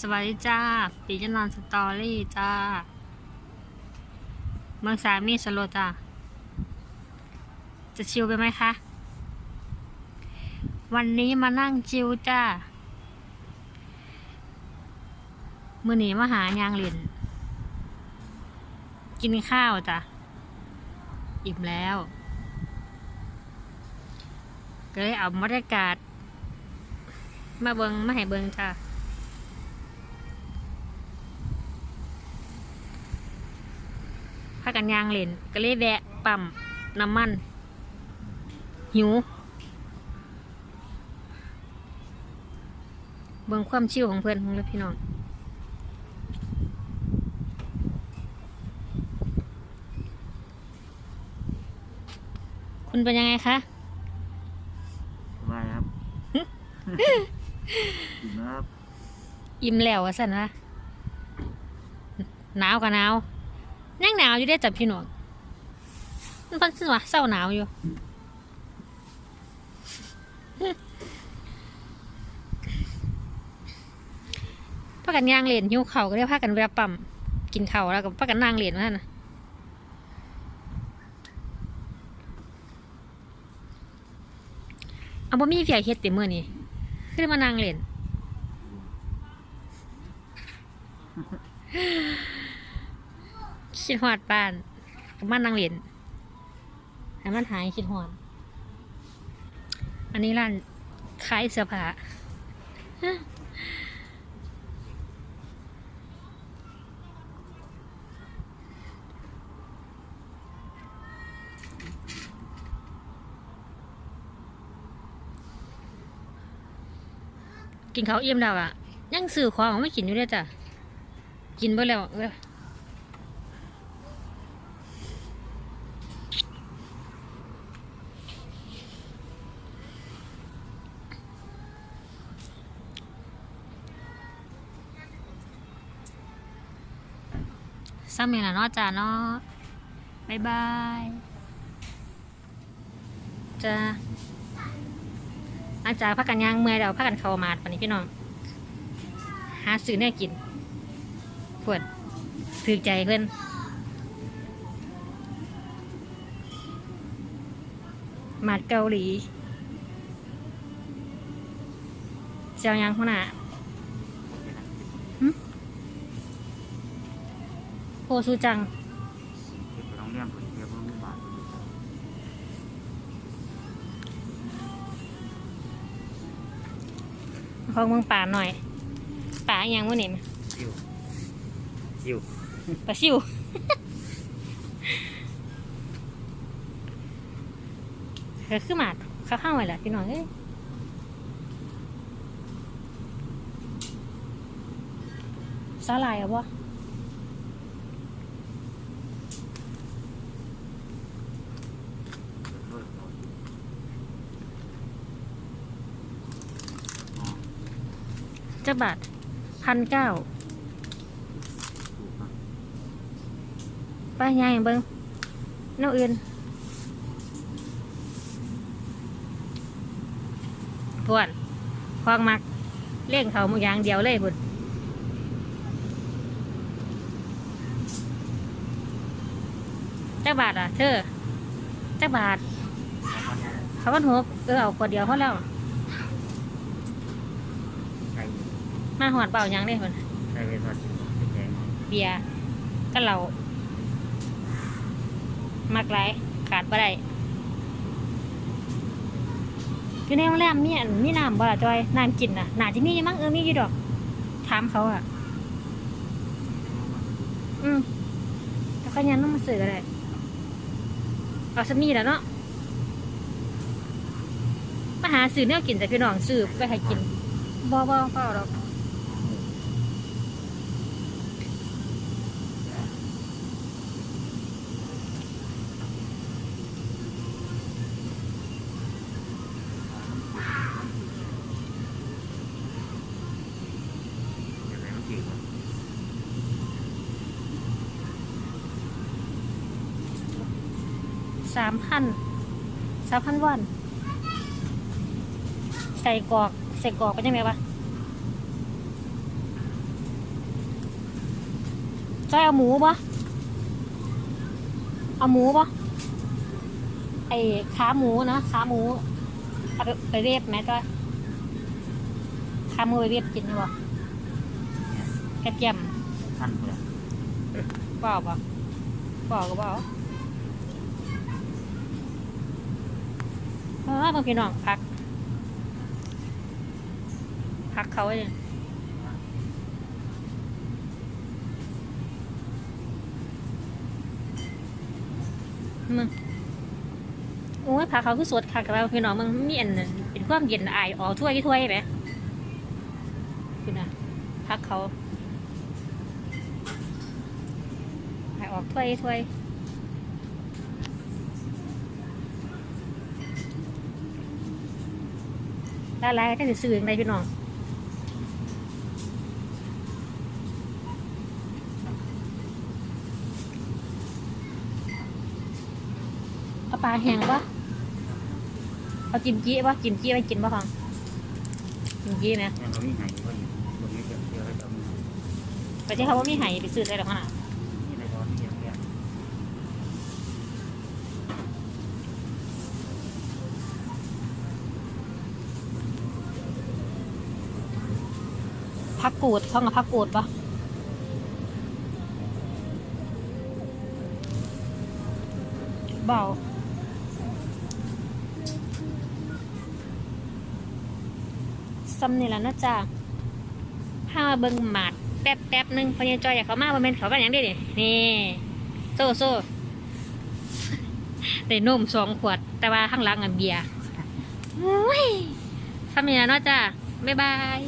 สวัสดีจ้า ปีจันนอนสตอรี่จ้า เมืองสามีสโลจ้า จะชิวไปไหมคะ วันนี้มานั่งชิวจ้า มือหนีมาหายางเหรียญกินข้าวจ้ะอิ่มแล้ว ก็เลยเอาบรรยากาศ มาเบิงมาให้เบิงจ้า พา กันยางเล่นก็เลยแวะปั๊มน้ำมัน หิว เบิ่งความชิวของเพื่อนของเลยพี่น้องคุณเป็นยังไงคะสบายครับอิ่มแล้วครับ อิ่มแล้ววะสันวะหนาวกับหนาว ยังหนาวอยู่ได้จับพี่หน้องมันพันสิวะเศร้าหนาวอยู่พากันย่างเหรียญหิ้วเข่าก็ได้พากันเวลาปั๊มกินเข่าแล้วก็พากันนั่งเหรียญนั่นนะเอาบ่มีเวียเฮ็ดติมื้อนี้คือได้มานั่งเหรียญ คิดหอดบ้านกับบ้านนางเหรียญให้มันหายคิดหอด อันนี้ร้านขายเสื้อผ้ากินเขาเอี่ยมแล้วอะยังซื้อของไม่กินอยู่เลยจ้ะ กินไปแล้ว ซ้ำเมล่ะเนาะจ้าเนาะบายบายจ้าหลังจากพักกันย่างเมื่อยแล้วพักกันเข้ามาดวันนี้พี่น้องหาซื้อเนี่ยกินพวดถือใจเพื่อนมาดเกาหลีเจ้ายังหัวหน้าโค ซูจังเดี๋ยวไปโรงเรียนผมเดียวผมมีบาทของเมืองป่าหน่อย ป่าอหยังวะเนี่ยซิวซิวปลาซิว เฮ้ยคือหมาดเขาข้างไว้ละพี่น้องเอ้ยสาลายเอาบ่ เปิดโทรศัพท์ จักบาทพันเก้าถูกครับป้ายายเบิ้งนวอื่นพวนควางมักเลี้ยงเขามูอยางเดียวเลยพุ่นจักบาทอะเธอจักบาทเขาวันหกเออเอาขวดเดียวเขาแล้ว ใส่ มาหอดเปล่าหยังได้พุ่นใส่ไปทอดเป็นแดงเบียร์ก็เรามักไรขาดบ่ได้อยู่ในโรงแรมมีอันมีน้ำบ่ล่ะจอยน้ำกินน่ะน่าจะมีอยู่มั้งเออมีอยู่ดอก ถามเขาอะ อืมแล้วก็ยันต้องมาซื้อก็ได้เอาสมีแล้วเนาะมาหาซื้อเนี่ยกินแต่พี่น้องซื้อไปให้กินบ่บ่เปล่าดอก เดี๋ยวไปมันจีบครับ สามพันสามพันวันใส่กรอกใส่กรอกเป็นยังไงวะจ้อยเอาหมูปะเอาหมูปะไอ้ขาหมูนะขาหมูเอาไปไปเรียบไหมจ้อยขาหมูไปเรียบกินได้ปะกระเทียมท่านเลยเปล่าปะเปล่าก็เปล่ เออบางพี่น้องพัก พักเขาเลยมึงโอ้ยพักเขาคือสดคักแล้วพี่น้องมึงมีอันนั้นเป็นความเย็นอายออกถ้วยถ้วยไหมพี่นะพักเขาอายออกถ้วยถ้วย ละลายก็จะซื้ออย่างไรพี่น้องเอาปลาแห้งปะเอากิมจี้ปะกิมจี้ไปกินปะฟังกิมจี้ไหมยังเขามีหายว่าอยู่ตรงนี้เดี๋ยวเดี๋ยวเราจะมีไปที่เขาว่ามีไห่ไปซื้อได้หรอกขนาด นี่ในร้อนนี่ยังเนี่ย พักกูดเขากับพักกูดปะเบาซ้ำนี่แหละนะจ๊ะพามาเบิงหมาดแป๊บแป๊บหนึงพอยจอยอยากเขามาบ่แม่นเขากันอย่างเดียวนี่นี่โซ่โซ่ได้นมสองขวด แต่ว่าข้างหลังอะเบียร์โอ้ยซ้ำนี่แหละเนาะจ้ะบ๊ายบาย